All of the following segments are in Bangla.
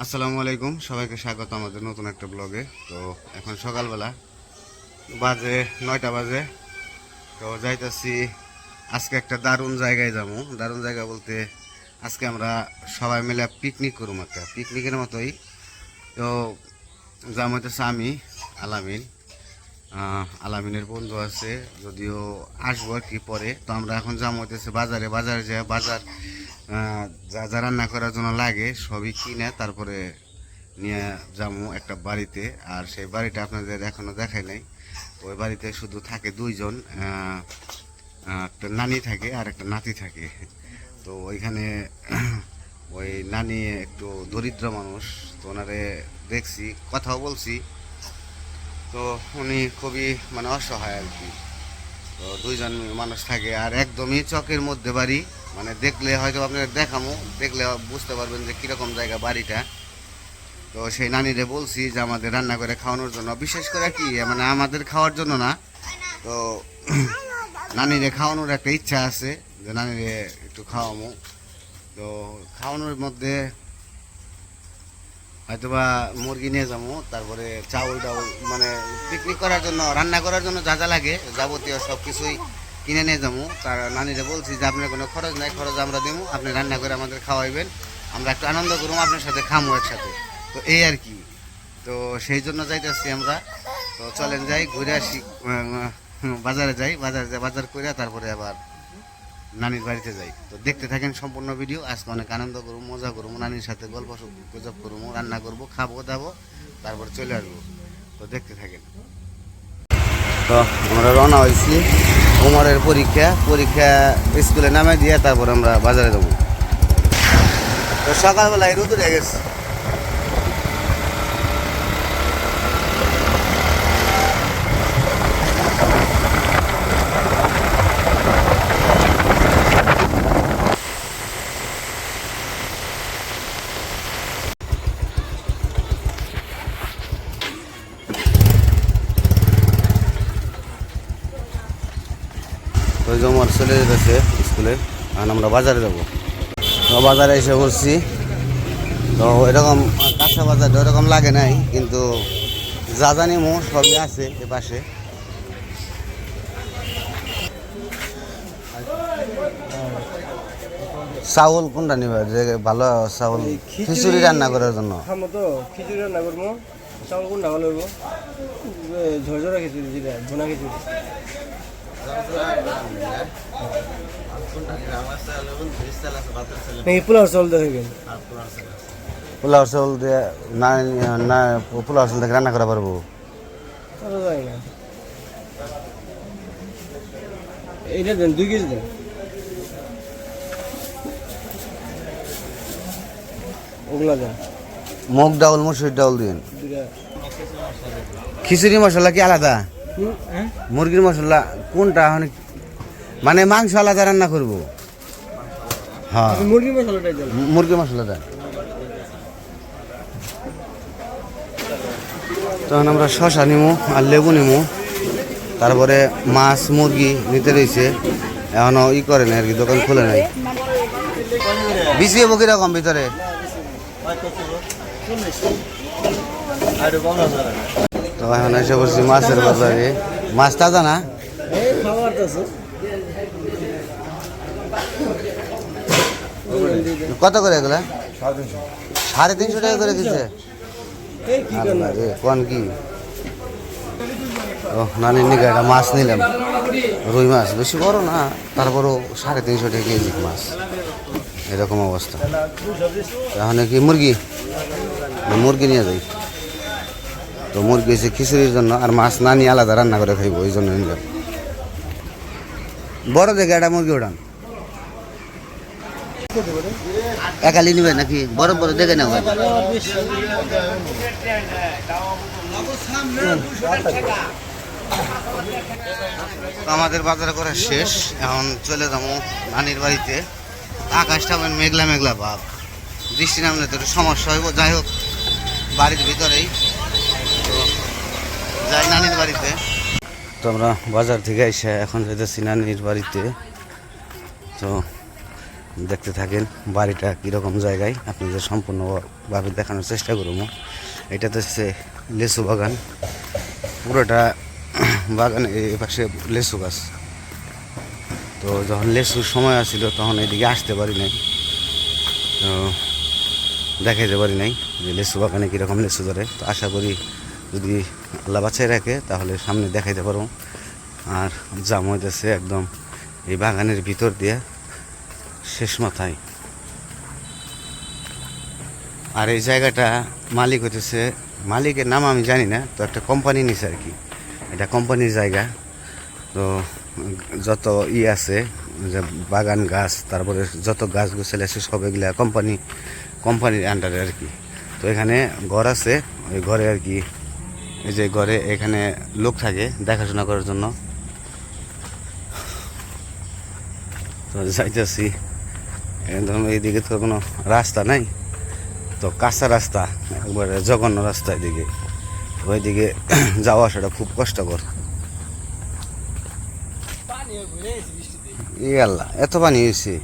আসসালামু আলাইকুম। সবাইকে স্বাগত আমাদের নতুন একটা ব্লগে। তো এখন সকালবেলা বাজে নয়টা বাজে। তো যাইতেছি, আজকে একটা দারুণ জায়গায় যাব। দারুণ জায়গা বলতে আজকে আমরা সবাই মিলে পিকনিক করুম একটা। পিকনিকের মতোই। তো যাম হইতেছে আমি, আলামিন। আলামিনের বন্ধু আছে, যদিও আসব আর কি পরে। তো আমরা এখন যাম হইতেছে বাজারে। বাজারে যে বাজার যা যা রান্না করার জন্য লাগে, সবই কিনে তারপরে নিয়ে যাব একটা বাড়িতে। আর সেই বাড়িটা আপনাদের এখনও দেখাই নাই। ওই বাড়িতে শুধু থাকে দুইজন একটা নানি থাকে আর একটা নাতি থাকে। তো ওইখানে ওই নানি একটু দরিদ্র মানুষ, তো ওনারে দেখছি, কথাও বলছি। তো উনি খুবই মানে অসহায় আর কি। তো দুইজন মানুষ থাকে আর একদমই চকের মধ্যে বাড়ি। মানে দেখলে হয়তো আপনার দেখামো, দেখলে বুঝতে পারবেন যে কীরকম জায়গা বাড়িটা। তো সেই নানিরে বলছি যে আমাদের রান্না করে খাওয়ানোর জন্য, বিশেষ করে কি মানে আমাদের খাওয়ার জন্য না। তো নানিরে খাওয়ানোর একটা ইচ্ছা আছে যে নানিরে একটু খাওয়ামো। তো খাওয়ানোর মধ্যে হয়তোবা মুরগি নিয়ে যাব, তারপরে চাউল টাউল মানে পিকনিক করার জন্য, রান্না করার জন্য যা যা লাগে, যাবতীয় সব কিছুই কিনে নিয়ে যাব। তার নানিরে বলছি যে, আপনার কোনো খরচ নাই, খরচ আমরা দেবো, আপনি রান্না করে আমাদের খাওয়াইবেন, আমরা একটু আনন্দ করব আপনার সাথে খামো একসাথে। তো এই আর কি। তো সেই জন্য যাইতেছি আমরা। তো চলেন যাই, ঘুরে আসি বাজারে যাই বাজারে যাই বাজার করে তারপরে আবার নানির বাড়িতে যাই। তো দেখতে থাকেন সম্পূর্ণ ভিডিও। আজকে অনেক আনন্দ করব, মজা করব, নানির সাথে গল্প গুজব করব, রান্না করব, খাব, দাবো, তারপর চলে আসব। তো দেখতে থাকেন। তো আমরা রওনা হয়েছি উমরের পরীক্ষা। পরীক্ষা স্কুলে নামে দিয়ে তারপর আমরা বাজারে যাব। তো সকালবেলায় রোদ উঠে গেছে। ওই যে উমর চলে যেতেছে স্কুলে আর আমরা বাজারে যাব। বাজারে এসে বসছি তো এরকম কাঁচা বাজার ওরকম লাগে নাই কিন্তু যা জানি মো সবই আছে এ পাশে। চাউল কোনটা নিবে? যে ভালো চাউল খিচুড়ি রান্না করার জন্য। খিচুড়ি রান্না করব। চাউল কোন ডাঙর লইব ঝরঝরা খিচুড়ি যেটা ভুনা খিচুড়ি। চাউল দেখবেন চাউল দিয়ে না চাউল দিয়ে রান্না করা পারব। এইটা দেন দুই কেজি দেন। ওগুলা দেন। মুগ ডাউল মসুর ডাউল দিন। খিচুড়ি মশলা কি আলাদা? মুরগির মশলা কোনটা মানে মানে মাংস আলাদা রান্না করব। হ্যাঁ। মুরগি মশলাটাই দেন। মুরগির মশলাটা তখন আমরা শশা নিমু আর লেবু নিমু। তারপরে মাছ মুরগি নিতে রয়েছে। এখনও ই করে নাই আর কি দোকান খুলে নাই। বিচি হব কীরকম ভিতরে? তো এখন এসে বলছি মাছের বাজারে মাছ তাজা না? কত করে এগুলা? সাড়ে তিনশো টাকা করে দিচ্ছে কোন কি? ও নানির নিকে একটা মাছ নিলাম। রুই মাছ, বেশি বড় না, তারপরও সাড়ে তিনশো টাকা কেজি মাছ। এরকম অবস্থা। এখন কি মুরগি? মুরগি নিয়ে যাই। তো মুরগি হচ্ছে খিচুড়ির জন্য আর মাছ না নিয়ে আলাদা রান্না করে খাইবো, ওই জন্য নিলাম। বড় দেখে একটা মুরগি ওঠান। একালি নিবে নাকি? বড় বড় দেখে তো আমাদের বাজার করা শেষ, এখন চলে যাব নানির বাড়িতে। আকাশটা মেঘলা মেঘলা ভাব। বৃষ্টি নামলে তো সমস্যা হইব, যাই হোক, বাড়ির ভিতরেই। যাই নানির বাড়িতে। তো আমরা বাজার থেকে এসে এখন যেতেছি নানির বাড়িতে। তো দেখতে থাকেন বাড়িটা কীরকম জায়গায়। আপনাদের সম্পূর্ণভাবে দেখানোর চেষ্টা করব। এটাতে হচ্ছে লেসু বাগান। পুরোটা বাগান এ পাশে লেসু গাছ। তো যখন লেসুর সময় আসছিল তখন এদিকে আসতে পারি নাই। তো দেখাইতে পারি নাই যে লেসু বাগানে কীরকম লেসু ধরে। তো আশা করি যদি আল্লাহ বাঁচাই রাখে, তাহলে সামনে দেখাইতে পারব আর জাম হইতেছে একদম এই বাগানের ভিতর দিয়ে, শেষ মাথায়। আর এই জায়গাটা মালিক হইতেছে, মালিকের নাম আমি জানি না, তো একটা কোম্পানি নিছে আর কি। এটা কোম্পানির জায়গা। তো যত ই আছে, যে বাগান গাছ, তারপরে যত গাছ গোছাল আছে সব এগুলা কোম্পানি কোম্পানির আন্ডারে আর কি। তো এখানে ঘর আছে, ওই ঘরে আর কি এই যে ঘরে এখানে লোক থাকে দেখাশোনা করার জন্য। তো যাইতেছি। একদম এইদিকে তো কোনো রাস্তা নাই। তো কাঁচা রাস্তা, একবারে জঘন্য রাস্তা এদিকে। ওইদিকে যাওয়া আসাটা খুব কষ্টকর। ই আল্লাহ, এত পানি হয়েছে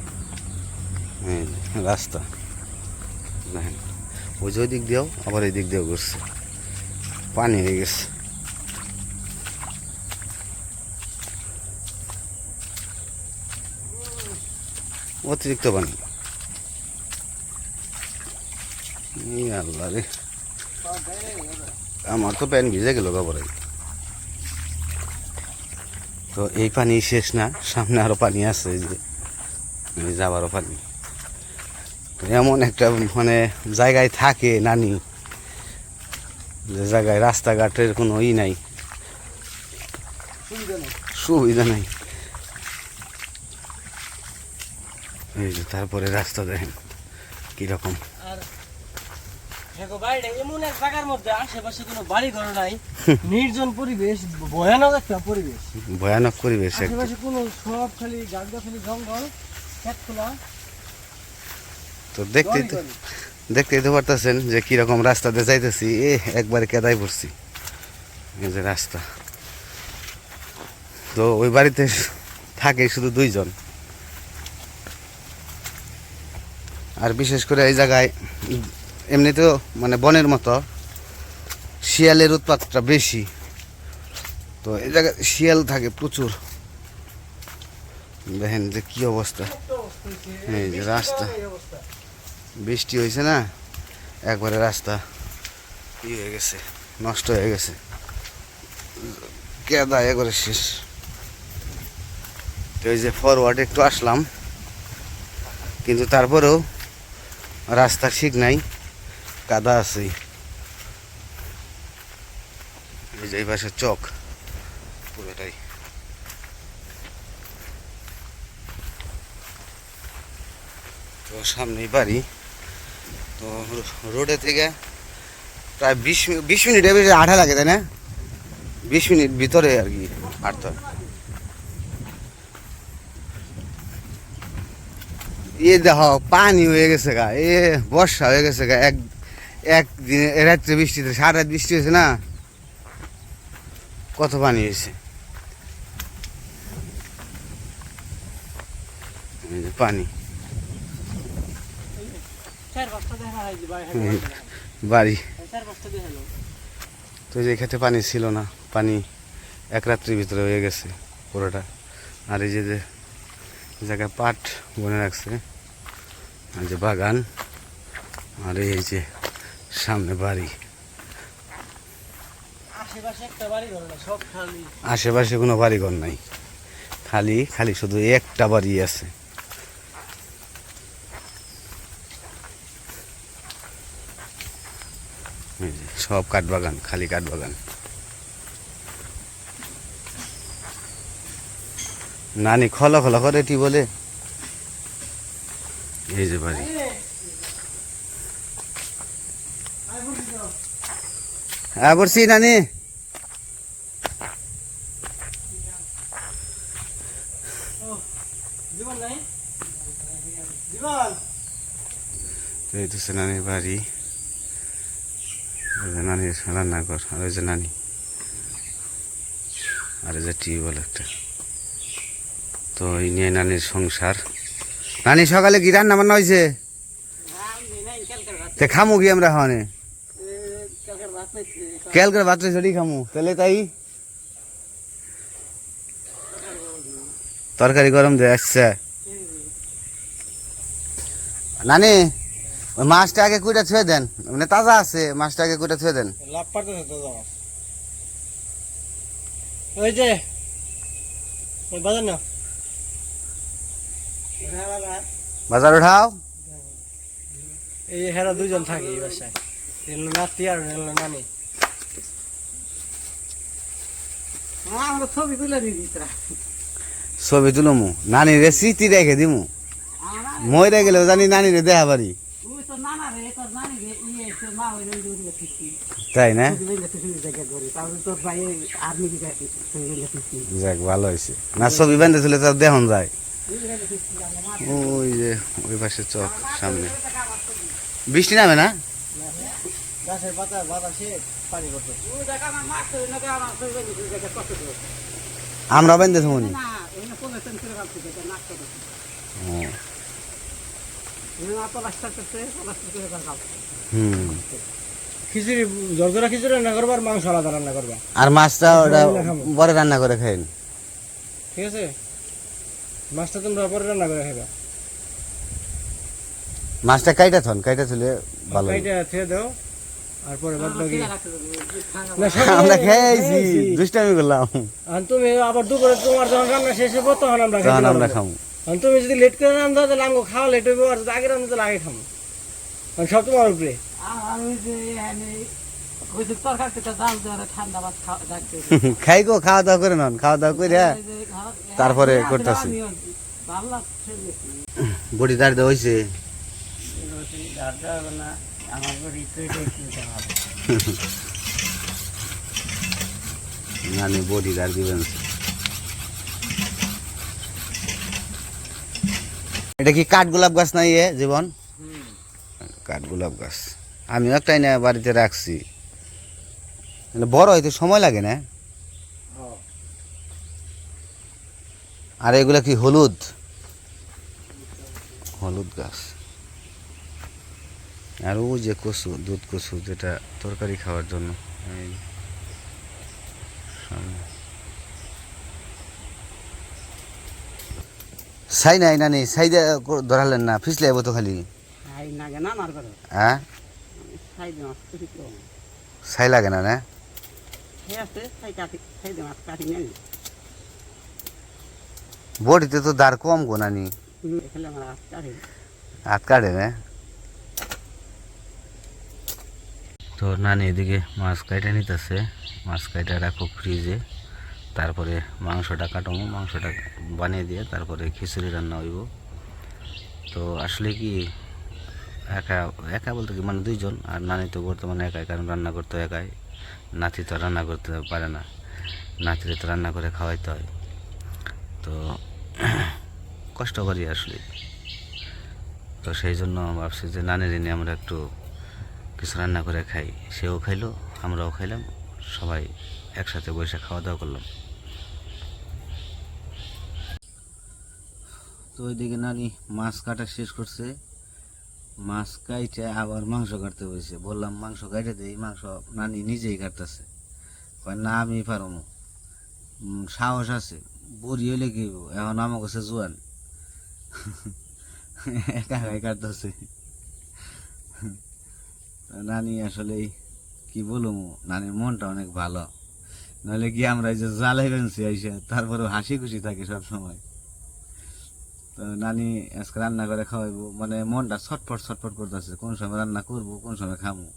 রাস্তা ওই যে ওই দিক দিয়েও আবার এই দিক দিয়েও ঘুরছে। পানি হয়ে গেছে। অতিরিক্ত পানি। আল্লাহ রে। আমার তো প্যান ভিজে গেল কাপড়ে। তো এই পানি শেষ না, সামনে আরও পানি আছে যে যাবারও পানি। এমন একটা মানে জায়গায় থাকে নানি। যে জায়গায় রাস্তাঘাটের কোনো ই নাই। সুবিধা নাই। এই যে তারপরে রাস্তা দেখেন কীরকম। এমন এক জায়গার মধ্যে আশেপাশে কোনো বাড়ি ঘর নাই। নির্জন পরিবেশ ভয়ানক একটা পরিবেশ। ভয়ানক পরিবেশ আশেপাশে কোনো সব খালি গাছ খালি জঙ্গল খেত খোলা তো দেখতেই তো দেখতেই তো পারতেছেন যে কীরকম রাস্তাতে যাইতেছি। এ, একবারে কেদাই পড়ছি। এই যে রাস্তা। তো ওই বাড়িতে থাকে শুধু দুইজন। আর বিশেষ করে এই জায়গায় এমনিতেও মানে বনের মতো শিয়ালের উৎপাতটা বেশি। তো এই জায়গায় শিয়াল থাকে প্রচুর। দেখেন যে কী অবস্থা। এই যে রাস্তা। বৃষ্টি হয়েছে না, একবারে রাস্তা ই হয়ে গেছে, নষ্ট হয়ে গেছে। কেদা একবারে শেষ। তো এই যে ফরওয়ার্ড একটু আসলাম, কিন্তু তারপরেও রাস্তা ঠিক নাই, কাদা আছে এই যে এই পাশে চক, পুরোটাই। তো সামনেই বাড়ি। তো রোডে থেকে প্রায় বিশ বিশ মিনিটের বেশি আঠা লাগে, তাই না? বিশ মিনিট ভিতরে আর কি হয়। এ দেখ, পানি হয়ে গেছে গা, এ বর্ষা হয়ে গেছে গা, এক একদিন রাত্রে বৃষ্টিতে, সারা রাত বৃষ্টি হয়েছে না? কত পানি হয়েছে? পানি চার পাঁচটা দেখা হয় যে বাড়ি। তো যে খেতে পানি ছিল না পানি এক রাত্রির ভিতরে হয়ে গেছে পুরোটা। আর এই যে যে জায়গায় পাট বনে রাখছে আর যে বাগান আর এই যে সামনে বাড়ি। আশেপাশে কোনো বাড়িঘর নাই। খালি খালি শুধু একটা বাড়ি আছে এই যে সব কাঠবাগান খালি কাঠবাগান নানি, খলা খলা করে এটি বলে। এই যে বাড়ি। হ্যাঁ বলছি নানি বাড়ি। নানির আর ওই যে নানি। আর যে একটা। তো এই নিয়ে নানির সংসার। নানি, সকালে হয়েছে তে খামু কি আমরা হনে ক্যালকার ভাত ছড়ি খামু। তাহলে তাই? তরকারি গরম দিয়ে আসছে। নানি মাছটা আগে কুইটা ছুঁয়ে দেন। মানে তাজা আছে মাছটা আগে কুইটা ছুঁয়ে দেন। লাভ পারতেছে তো যাওয়া ওই যে বাজার না বাজার উঠাও। এই হেরা দুজন থাকে এই বাসায়। নাতি আর নানি। ছবি তুলে তোরা। ছবি তুলমু। নানি রে স্মৃতি রেখে দিমু। মরে গেলেও জানি নানি রে দেখা পারি। ইয়ে তাই না? যাক ভালো হয়েছে। না ছবি বান্ধে তুলে তার দেখন যায়। ওই যে ওই পাশে চক সামনে। বৃষ্টি নামে না? আমার বান্ধে থাকুনি খিচুড়ি জর্জরা খিচুড়ি রান্না করবা আর মাংস আলাদা রান্না করবা? আর মাছটা ওটা পরে রান্না করে খাইন। ঠিক আছে? মাছটা তোমরা পরে রান্না করে খাইবা। মাছটা কাইটা থন কাইটা তুলে ভালো। ছেড়ে দাও আর পরে বাদ বাকি আমরা খেয়েছি খাইছি। দুষ্টামি করলাম। আর তুমি আবার দুপুরে তোমার যখন রান্না শেষ হব তখন আমরা তখন আমরা। খাব আর তুমি যদি লেট করে রান্ধো তাহলে আমাকে খাওয়া লেট হইব আর আগে রান্ধো তাহলে আগে খাব কারণ সব তোমার উপরে। খাই গো খাওয়া দাওয়া করে নন খাওয়া দাওয়া করে তারপরে করতাছি। বডি দাঁড়িয়ে হয়েছে নানি বডি দাঁড় দিবেন। এটা কি কাঠ গোলাপ গাছ নাই এ জীবন? কাঠ গোলাপ গাছ। আমি একটাই না বাড়িতে রাখছি। বড় হইতে সময় লাগে না? আর এগুলা কি হলুদ? হলুদ গাছ। আর ও যে কচু, দুধ কচু যেটা তরকারি খাওয়ার জন্য এই সামনে। ছাই নাই না নেই দিয়ে ধরালেন না ফিসলে যাব তো খালি। হ্যাঁ? ছাই লাগে না না? কাটি কাটি বডিতে তো দাঁড় কম গো নানি। এখানে আমার আসতে কাটি। হাত কাটে না? তো নানি এদিকে মাছ কাইটা নিতেছে মাছ কাইটা রাখো ফ্রিজে তারপরে মাংসটা কাটবো, মাংসটা বানিয়ে দিয়ে তারপরে খিচুড়ি রান্না হইব। তো আসলে কি, একা একা বলতে কি মানে দুইজন, আর নানি তো বর্তমানে একাই, কারণ রান্না করতে একাই। নাতি তো রান্না করতে পারে না, নাতিরে তো রান্না করে খাওয়াইতে হয়। তো কষ্ট করি আসলে। তো সেই জন্য ভাবছি যে নানির নিয়ে আমরা একটু কিছু রান্না করে খাই। সেও খাইলো, আমরাও খাইলাম, সবাই একসাথে বসে খাওয়া দাওয়া করলাম। তো ওইদিকে নানি মাছ কাটা শেষ করছে। মাছ কাইটে আবার মাংস কাটতে বসে বললাম মাংস কাটে দেই মাংস নানি নিজেই কাটতেছে। কয় না আমি পারব উম, সাহস আছে বুড়ি হইলে কি? এখন আমার কাছে জোয়ান। একা একাই কাটতেছে। নানি আসলে কি বলব নানির মনটা অনেক ভালো। নাহলে কি আমরা এই যে জ্বালাই বেঞ্চি আইসা তারপরে হাসি খুশি থাকি সব সময় তো নানি আজকে রান্না করে খাওয়াইবো মানে মনটা ছটফট ছটফট করতেছে কোন সময় রান্না করব কোন সময় খামো।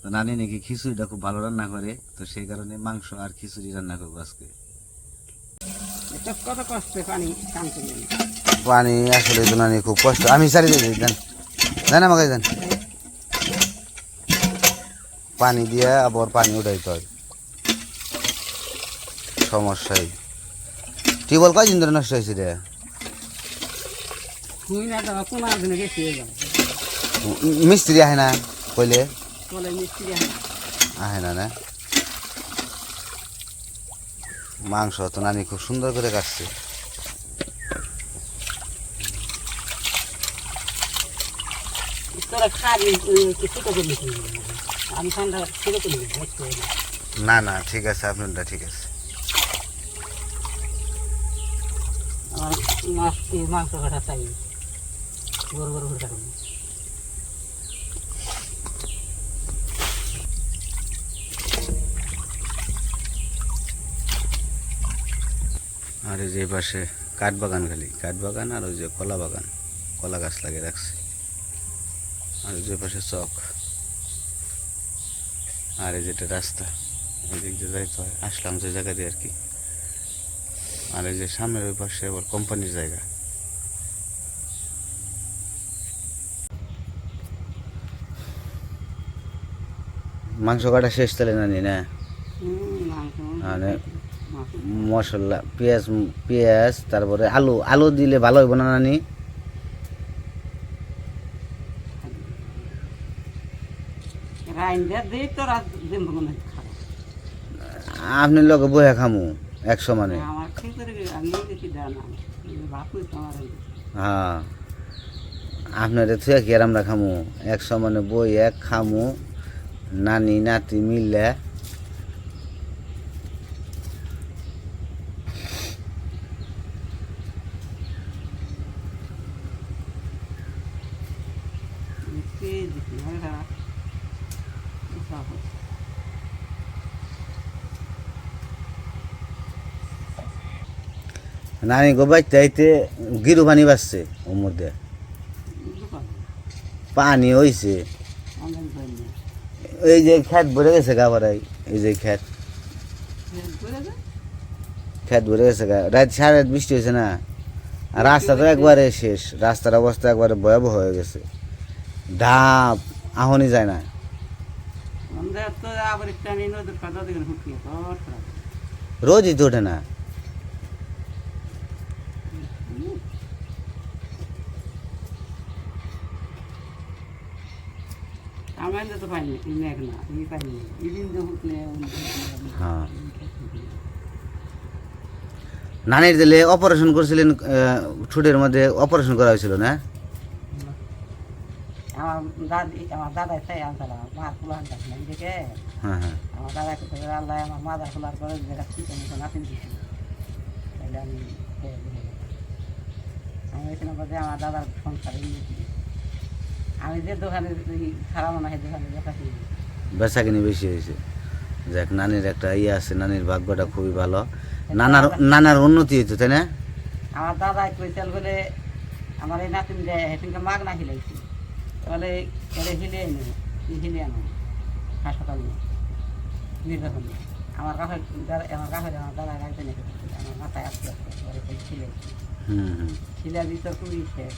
তো নানি নাকি খিচুড়িটা খুব ভালো রান্না করে তো সেই কারণে মাংস আর খিচুড়ি রান্না করব আজকে। এটা কত কষ্ট পানি পানি আসলে তো নানি খুব কষ্ট। আমি সারি দিয়ে দেন। দেন আমাকে দেন। পানি দিয়ে আবার পানি উঠাইতে হয়। সমস্যাই। টিউবওয়েল কয়দিন ধরে নষ্ট হয়েছে রে? দিনে মিস্ত্রি আহে না কইলে? আহে না। না মাংস তো নানি খুব সুন্দর করে কাটছে। না না ঠিক আছে আপনারটা ঠিক আছে। মাংস কাটা চাই। বড় বড় আর যে পাশে কাঠ বাগান খালি, কাঠ বাগান আর ওই যে কলা বাগান, কলা গাছ লাগিয়ে রাখছে। আর ওই যে পাশে চক। আর এই যেটা রাস্তা এই দিক দিয়ে যাইতে হয়, আসলাম যে জায়গা দিয়ে আর কি। আর এই যে সামনের ওই পাশে আবার কোম্পানির জায়গা। মাংস কাটা শেষ তাহলে নানি না মানে মশলা পেঁয়াজ পেঁয়াজ তারপরে আলু আলু দিলে ভালো হইব না নানি আপনি লগে বহে খামু। এক সমানে আমার ঠিক করে আমি দেখি দেয় না। ভাত আমার হ্যাঁ। আপনার থুয়ে কি আর আমরা খামু? এক সমানে বই এক খামু। নানি নাতি মিললে পেয়ে দিচ্ছি এটা নানি গো বাইতে আইতে গিরু পানি বাসছে ওর মধ্যে। পানি হইছে। এই যে খেত ভরে গেছে গা ভরাই এই যে খেত খেত ভরে গেছে গা। রাত সাড়ে রাত বৃষ্টি হয়েছে না। রাস্তা তো একবারে শেষ রাস্তার অবস্থা একবারে ভয়াবহ হয়ে গেছে। ধাপ আহনি যায় না। রোজই তো ওঠে না। আমার তো পাইনি মেঘ না ই পাইনি। ইদিন হ্যাঁ। নানির দিলে অপারেশন করছিলেন ছুটির মধ্যে অপারেশন করা হয়েছিল না? আমার দাদি আমার হ্যাঁ হ্যাঁ। আমার দাদা আল্লাহ আমার মাদা নাতিন দিচ্ছি তাহলে আমি এখানে আমার দাদার সংসারে উন্নতি আমি যে দোকানে এই খারাপ না সেই দোকানে দেখাচ্ছি বেচা কিনি বেশি হয়েছে। যাক নানির একটা ইয়ে আছে নানির ভাগ্যটা খুবই ভালো। নানার নানার উন্নতি হইতো তাই না? আমার দাদা কইছিল বলে আমার এই নাতিন দেয় সেদিনকে মাগ না হিলাইছি বলে এলে হিলে এনে হিলে আনো হাসপাতাল নির্বাচন। আমার কাছে আমার কাছে আমার দাদা রাখতে গেছিল। আমার মাথায় আসতে আসতে হুম খিলে ভিতর খুবই শেষ।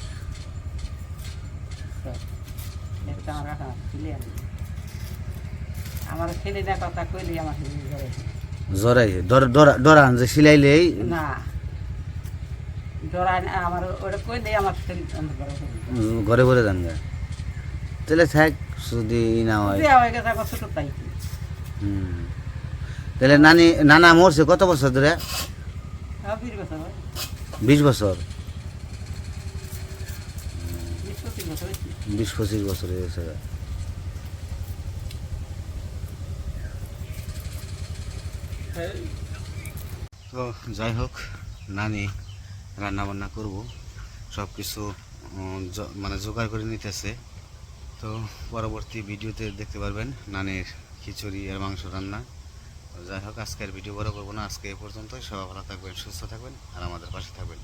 আমার কাছে খিলে আমার ছেলে কথা কইলে আমার জরাই যে না ডরায় আমার ওটা কইলে আমার ঘরে ঘরে যান গা। তাহলে থাক যদি না হয়। হয়ে ছোট তাই। হুম। তাহলে নানি নানা মরছে কত বছর ধরে? বিশ বছর। বিশ বছর বিশ পঁচিশ বছর হয়েছে বিশ পঁচিশ বছর হয়ে গেছে তো যাই হোক, নানি রান্না বান্না করব সব কিছু মানে জোগাড় করে নিতেছে। তো পরবর্তী ভিডিওতে দেখতে পারবেন নানির খিচুড়ি আর মাংস রান্না। যাই হোক, আজকের ভিডিও বড় করব না, আজকে এ পর্যন্ত সবাই ভালো থাকবেন, সুস্থ থাকবেন, আর আমাদের পাশে থাকবেন।